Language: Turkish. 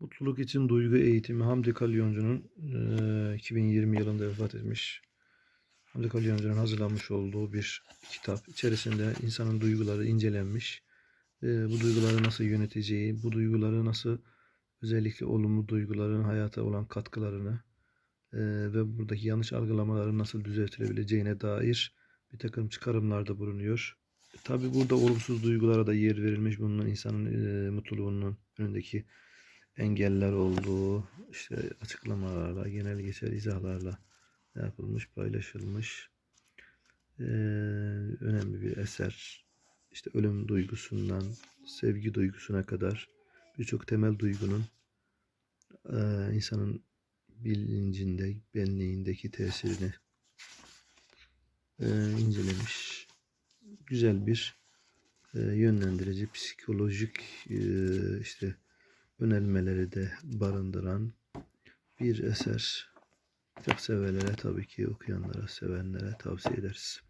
Mutluluk için Duygu Eğitimi Hamdi Kalyoncu'nun eee, 2020 yılında vefat etmiş. Hamdi Kalyoncu'nun hazırlanmış olduğu bir kitap. İçerisinde insanın duyguları incelenmiş. Eee, bu duyguları nasıl yöneteceği, bu duyguları nasıl özellikle olumlu duyguların hayata olan katkılarını eee, ve buradaki yanlış algılamaların nasıl düzeltilebileceğine dair bir takım çıkarımlarda bulunuyor. Tabi burada olumsuz duygulara da yer verilmiş. Bunun insanın eee, mutluluğunun önündeki engeller olduğu işte açıklamalarla, genel geçer izahlarla yapılmış, paylaşılmış. Eee, önemli bir eser. İşte ölüm duygusundan sevgi duygusuna kadar birçok temel duygunun eee, insanın bilincinde, benliğindeki tesirini eee, incelemiş. Güzel bir eee, yönlendirici, psikolojik eee, işte önermeleri de barındıran bir eser. Kitap severlere tabii ki okuyanlara, sevenlere tavsiye ederiz.